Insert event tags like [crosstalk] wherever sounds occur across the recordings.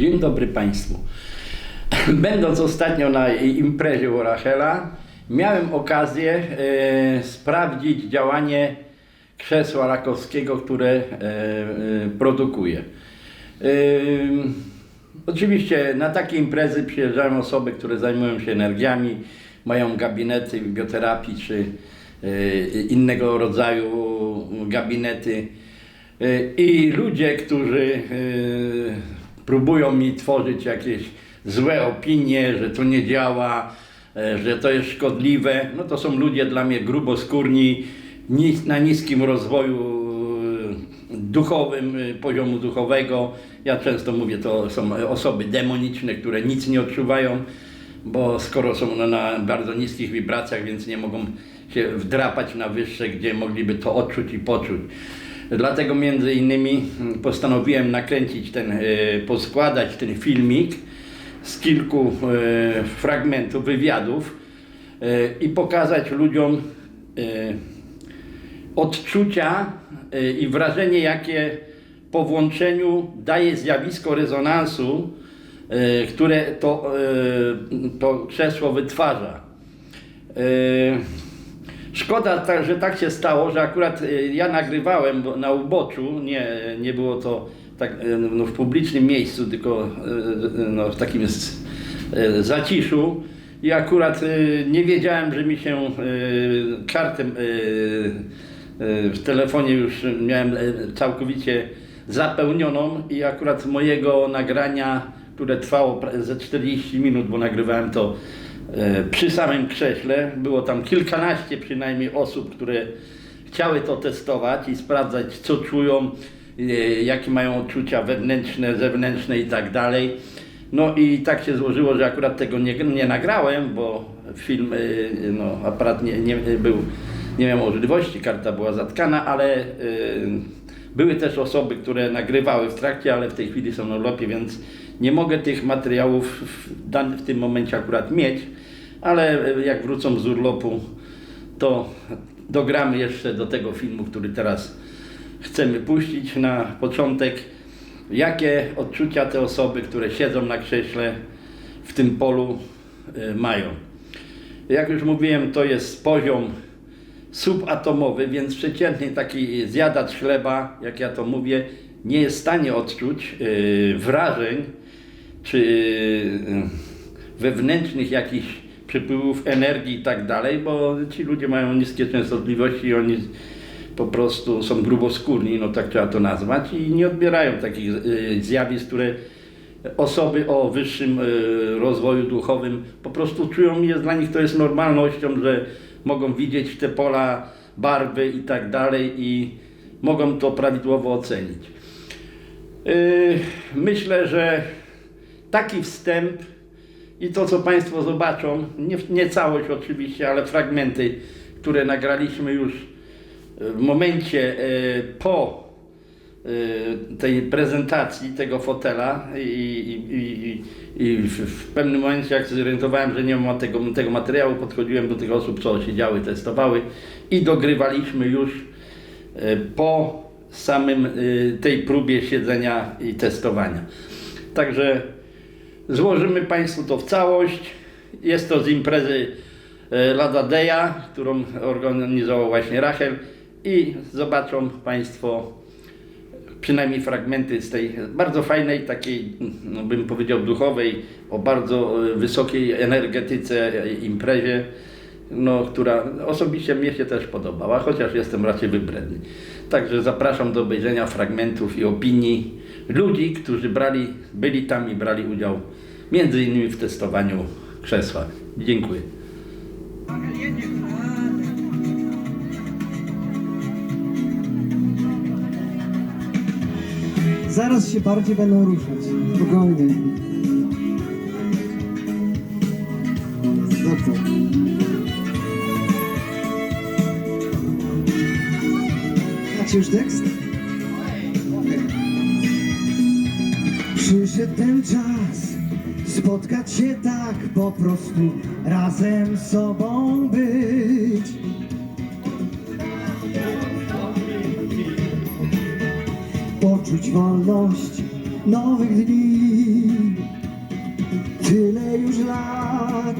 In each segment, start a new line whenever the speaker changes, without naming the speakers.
Dzień dobry Państwu. [clears throat] Będąc ostatnio na imprezie u Rachela, miałem okazję e, sprawdzić działanie krzesła Rakowskiego, które e, e, produkuje. E, oczywiście na takie imprezy przyjeżdżają osoby, które zajmują się energiami, mają gabinety bioterapii czy e, innego rodzaju gabinety. E, I ludzie, którzy e, próbują mi tworzyć jakieś złe opinie, że to nie działa, e, że to jest szkodliwe, no to są ludzie dla mnie gruboskórni, na niskim rozwoju e, duchowym, e, poziomu duchowego. Ja często mówię, to są osoby demoniczne, które nic nie odczuwają, bo skoro są na, na bardzo niskich wibracjach, więc nie mogą się wdrapać na wyższe, gdzie mogliby to odczuć i poczuć. Dlatego między innymi mm, postanowiłem nakręcić ten, e, poskładać ten filmik z kilku e, fragmentów, wywiadów e, i pokazać ludziom odczucia i wrażenie, jakie po włączeniu daje zjawisko rezonansu, które to, to krzesło wytwarza. Szkoda, że tak się stało, że akurat e, ja nagrywałem na uboczu, nie, nie było to tak, e, no, w publicznym miejscu, tylko e, no, w takim zaciszu. I akurat nie wiedziałem, że mi się kartę w telefonie już miałem całkowicie zapełnioną. I akurat mojego nagrania, które trwało ze 40 minut, bo nagrywałem to przy samym krześle, było tam kilkanaście przynajmniej osób, które chciały to testować i sprawdzać, co czują, e, jakie mają odczucia wewnętrzne, zewnętrzne i tak dalej. No i tak się złożyło, że akurat tego nie, nie nagrałem, bo film, e, no, aparat nie, nie był, nie miał możliwości, karta była zatkana, ale e, były też osoby, które nagrywały w trakcie, ale w tej chwili są na urlopie, więc nie mogę tych materiałów w, w tym momencie akurat mieć, ale e, jak wrócą z urlopu, to dogramy jeszcze do tego filmu, który teraz chcemy puścić na początek. Jakie odczucia te osoby, które siedzą na krześle w tym polu e, mają? Jak już mówiłem, to jest poziom subatomowy, więc przeciętny taki zjadacz chleba, jak ja to mówię, nie jest w stanie odczuć e, wrażeń czy wewnętrznych jakichś przepływów energii i tak dalej, bo ci ludzie mają niskie częstotliwości i oni po prostu są gruboskórni, no tak trzeba to nazwać, i nie odbierają takich e, zjawisk, które osoby o wyższym e, rozwoju duchowym po prostu czują, jest dla nich to jest normalnością, że mogą widzieć te pola, barwy i tak dalej i mogą to prawidłowo ocenić. Yy, Myślę, że taki wstęp i to, co Państwo zobaczą, nie, nie całość oczywiście, ale fragmenty, które nagraliśmy już w momencie e, po e, tej prezentacji tego fotela i, i, i, i w, w pewnym momencie jak się zorientowałem, że nie ma tego, tego materiału, podchodziłem do tych osób, co siedziały, testowały i dogrywaliśmy już e, po samym e, tej próbie siedzenia i testowania. Także złożymy Państwu to w całość. Jest to z imprezy e, Lada Deja, którą organizował właśnie Rachel i zobaczą Państwo przynajmniej fragmenty z tej bardzo fajnej, takiej, no bym powiedział, duchowej, o bardzo e, wysokiej energetyce e, imprezie, no, która osobiście mnie się też podobała, chociaż jestem raczej wybredny. Także zapraszam do obejrzenia fragmentów i opinii ludzi, którzy brali, byli tam i brali udział między innymi w testowaniu krzesła. Dziękuję.
Zaraz się bardziej będą ruszać. Spokojnie. Dobrze. Macie już tekst? Przyszedł ten czas spotkać się tak po prostu razem z sobą być. Poczuć wolność nowych dni Tyle już lat,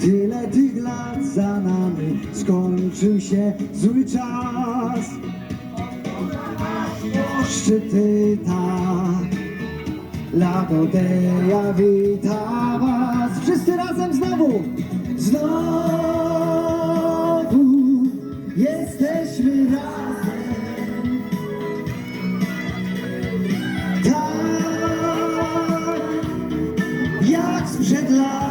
tyle tych lat za nami, skończył się zły czas. Szczyty tak, Lagodeja wita was Wszyscy razem znowu. Znowu Jesteśmy razem. Tak Jak sprzed lat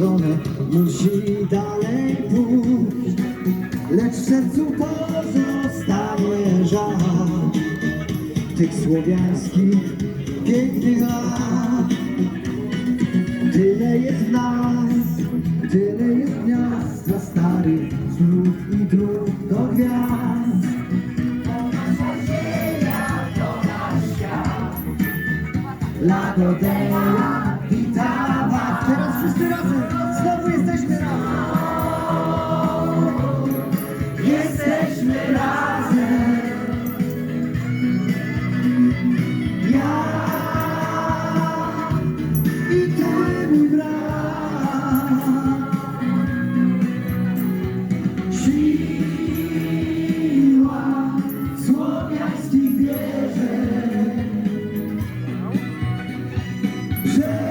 stronę musi dalej pójść. Lecz w sercu pozostanie żal Tych słowiańskich pięknych lat. Tyle jest w nas, tyle jest miast dla starych znów i dróg do gwiazd. Lagodeja, wita Yeah.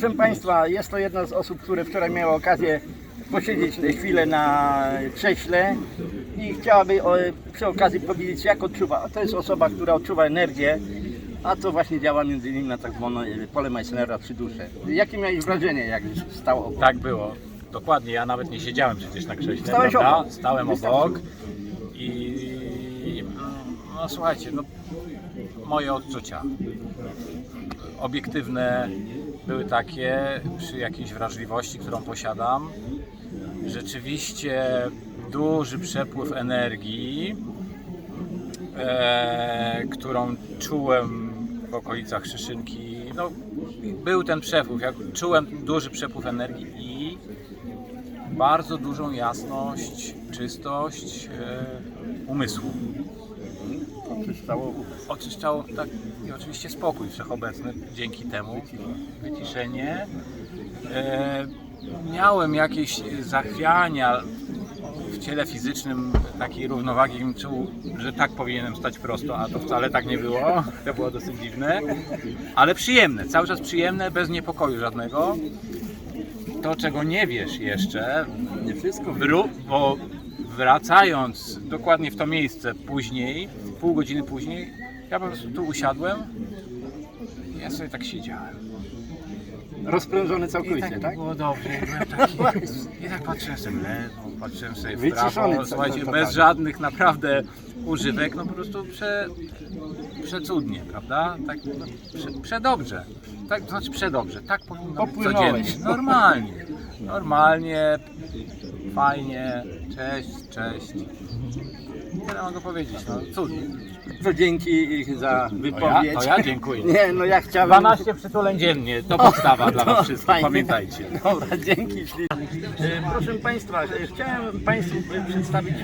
Proszę Państwa, jest to jedna z osób, które wczoraj miały okazję posiedzieć chwilę na krześle i chciałaby o, przy okazji powiedzieć, jak odczuwa. To jest osoba, która odczuwa energię, a co właśnie działa między innymi na tak zwane e, pole Meissnera trzy dusze. Jakie miałeś wrażenie, jak stał obok?
Tak było. Dokładnie, ja nawet nie siedziałem przecież na krześle,
Stałeś
prawda?
obok.
Stałem obok i no słuchajcie, no moje odczucia obiektywne były takie przy jakiejś wrażliwości, którą posiadam. Rzeczywiście duży przepływ energii, e, którą czułem w okolicach Szyszynki. No, był ten przepływ, jak czułem duży przepływ energii i bardzo dużą jasność, czystość e, umysłu.
Oczyszczało
Oczyszczało tak i oczywiście spokój wszechobecny dzięki temu, wyciszenie. E, miałem jakieś zachwiania w ciele fizycznym, takiej równowagi, bym czuł, że tak powinienem stać prosto, a to wcale tak nie było. [laughs] To było dosyć dziwne, ale przyjemne, cały czas przyjemne, bez niepokoju żadnego. To, czego nie wiesz jeszcze,
Nie wszystko.
Bo wracając dokładnie w to miejsce później, pół godziny później, ja po prostu tu usiadłem i ja sobie tak siedziałem.
Rozprężony
I
całkowicie,
tak,
tak?
było dobrze. Byłem taki, [laughs] I tak patrzyłem sobie w lewo, patrzyłem sobie w
Wyciszony
prawo, słuchajcie,
totalnie.
bez żadnych naprawdę używek, no po prostu prze, przecudnie, prawda? Tak, no, prze, przedobrze. Tak, to znaczy przedobrze, tak powinno być
Popłynąłeś.
codziennie. Normalnie, normalnie, fajnie, Cześć, cześć. Tyle mogę powiedzieć, no cud.
To dzięki za
To ja,
wypowiedź.
to ja dziękuję. [laughs]
Nie, no ja chciałem...
12 przytuleń dziennie, to podstawa dla
to
was wszystkich,
fajnie.
pamiętajcie.
Dobra, dzięki. E, Proszę Państwa, e, chciałem Państwu e, przedstawić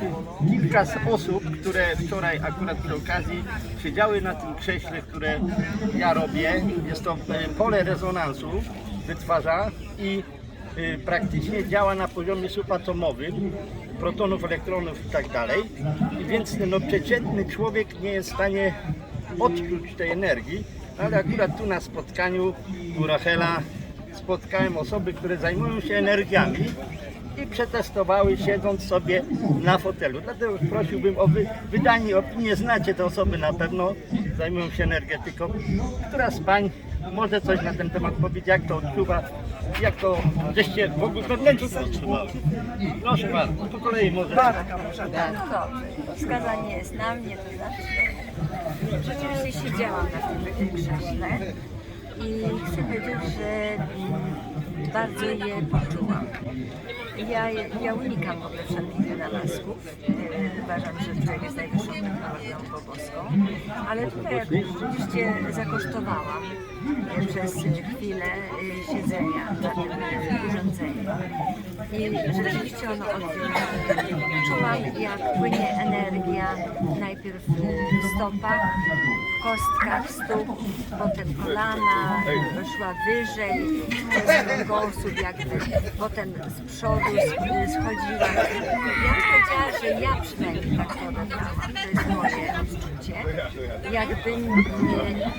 kilka z osób, które wczoraj akurat przy okazji siedziały na tym krześle, które ja robię. Jest to pole rezonansu, wytwarza i praktycznie działa na poziomie subatomowym, protonów, elektronów i tak dalej. I więc no, przeciętny człowiek nie jest w stanie odczuć tej energii, ale akurat tu na spotkaniu u Rachela spotkałem osoby, które zajmują się energiami i przetestowały siedząc sobie na fotelu. Dlatego prosiłbym o wy, wydanie opinii. Znacie te osoby na pewno, zajmują się energetyką. Która z Pań może coś na ten temat powiedzieć, jak to odczuwa, jak to, żeście w ogóle wewnętrznie. Proszę bardzo, po kolei może.
Tak, dobrze. Wskazanie jest na mnie, to znaczy rzeczywiście siedziałam na tym krześle i chcę powiedzieć, że bardzo je poczułam. Ja, ja unikam w ogóle wszelkich wynalazków. E, Uważam, że człowiek jest najwyższą technologią boską, ale tutaj jak rzeczywiście zakosztowałam przez chwilę e, siedzenia na tym e, urządzeniu. I rzeczywiście ono oddziela. Czułam, jak płynie energia najpierw w stopach, w kostkach stóp, potem kolana, szła wyżej, przez kręgosłup jakby, potem z przodu sch- schodziła. Ja bym powiedziała, że ja przynajmniej tak to odebrałam, to jest moje odczucie. Jakby,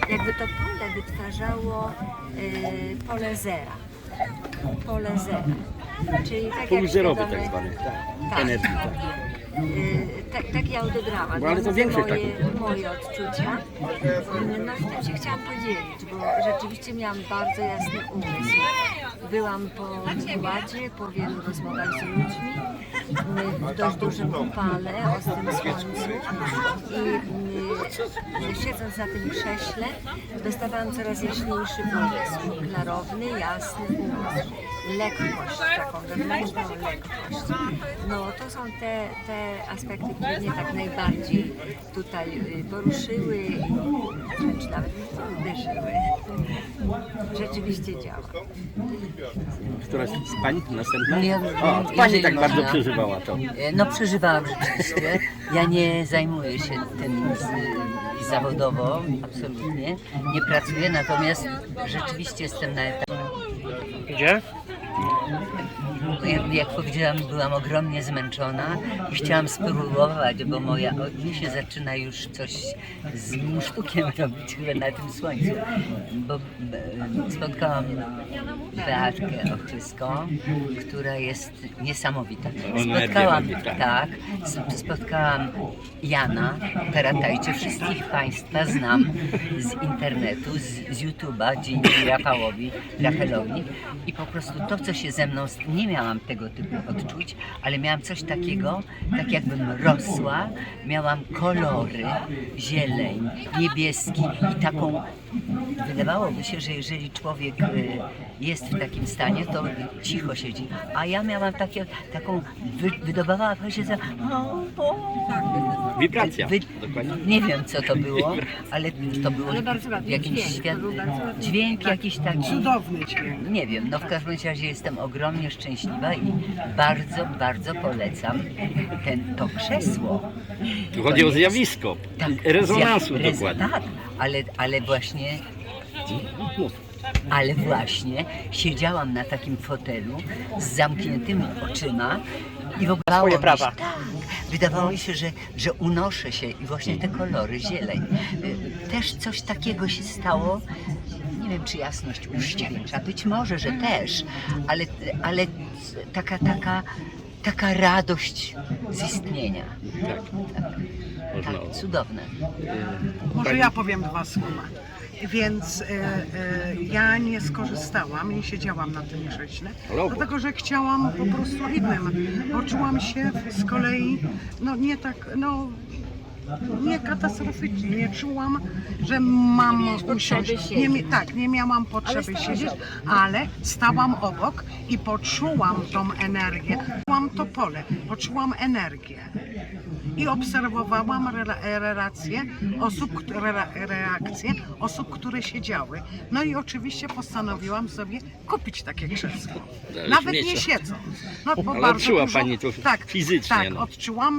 jakby to pole wytwarzało y, pole zera pole zera. Czyli tak jak
zerowy tak zwany, tak. Energii, tak.
Y, tak, tak ja odebrałam.
No, ale to większość
moje,
tak
moje odczucia. Y, No i tym się chciałam podzielić, bo rzeczywiście miałam bardzo jasny umysł. Byłam po wykładzie, po wielu rozmowach z ludźmi, w dość dużym upale, ostrym słońcu i y, siedząc na tym krześle dostawałam coraz jaśniejszy umysł, klarowny, jasny umysł, lekkość, taką wewnętrzną lekkość. No to są te, te aspekty, które mnie tak najbardziej tutaj y, poruszyły i wręcz nawet mnie uderzyły. Rzeczywiście działa.
Któraś z Pań następna? O, Pani tak bardzo
można.
Przeżywała to.
No przeżywałam rzeczywiście. Ja nie zajmuję się tym z, zawodowo, absolutnie. Nie pracuję, natomiast rzeczywiście jestem na etapie.
Gdzie?
Jak- Jak powiedziałam, byłam ogromnie zmęczona i chciałam spróbować, bo moja mnie się zaczyna już coś z musztukiem [laughs] robić chyba na tym słońcu. Bo e, spotkałam Beatkę Ochyską, która jest niesamowita. Spotkałam,
tak.
spotkałam Jana Taratajcie. Wszystkich Państwa znam z internetu, z, z YouTube'a, dzięki Rafałowi, Rachelowi. I po prostu to, co się ze mną, nie miałam tego typu odczuć, ale miałam coś takiego, tak jakbym rosła, miałam kolory, zieleń, niebieski i taką, wydawałoby się, że jeżeli człowiek y, jest w takim stanie, to cicho siedzi, a ja miałam takie, taką, wy, wydobywała się za,
Wibracja.
Wy, nie wiem co to było, ale to było
dźwięk,
świat, dźwięk jakiś taki.
Cudowny dźwięk.
Nie wiem, no w każdym razie jestem ogromnie szczęśliwa i bardzo, bardzo polecam ten, to krzesło.
Tu chodzi o zjawisko. Rezonansu
Rez-
dokładnie.
Tak, ale, ale właśnie ale właśnie siedziałam na takim fotelu z zamkniętymi oczyma i wydawało mi się, tak, wydawało mi się, że, że unoszę się i właśnie te kolory, zieleń. Y, Też coś takiego się stało. Nie wiem, czy jasność uszczęcza, być może, że też, ale, ale taka, taka, taka radość z istnienia.
Tak. Można
Tak, cudowne.
Może ja powiem dwa słowa. Więc e, e, ja nie skorzystałam, nie siedziałam na tym krześle, dlatego że chciałam po prostu innym. Poczułam się z kolei, no nie tak, no nie katastroficznie, nie czułam, że mam
Nie
usiąść.
potrzeby
Nie, mi- tak, nie miałam potrzeby siedzieć, ale stałam obok i poczułam tą energię. Poczułam to pole, poczułam energię. I obserwowałam rela- relacje osób, które, reakcje osób, które siedziały. No i oczywiście postanowiłam sobie kupić takie krzesło. Nawet nie siedząc. No, bo
Ale
bardzo
odczuła
dużo,
pani to
tak,
fizycznie,
Tak,
no.
odczułam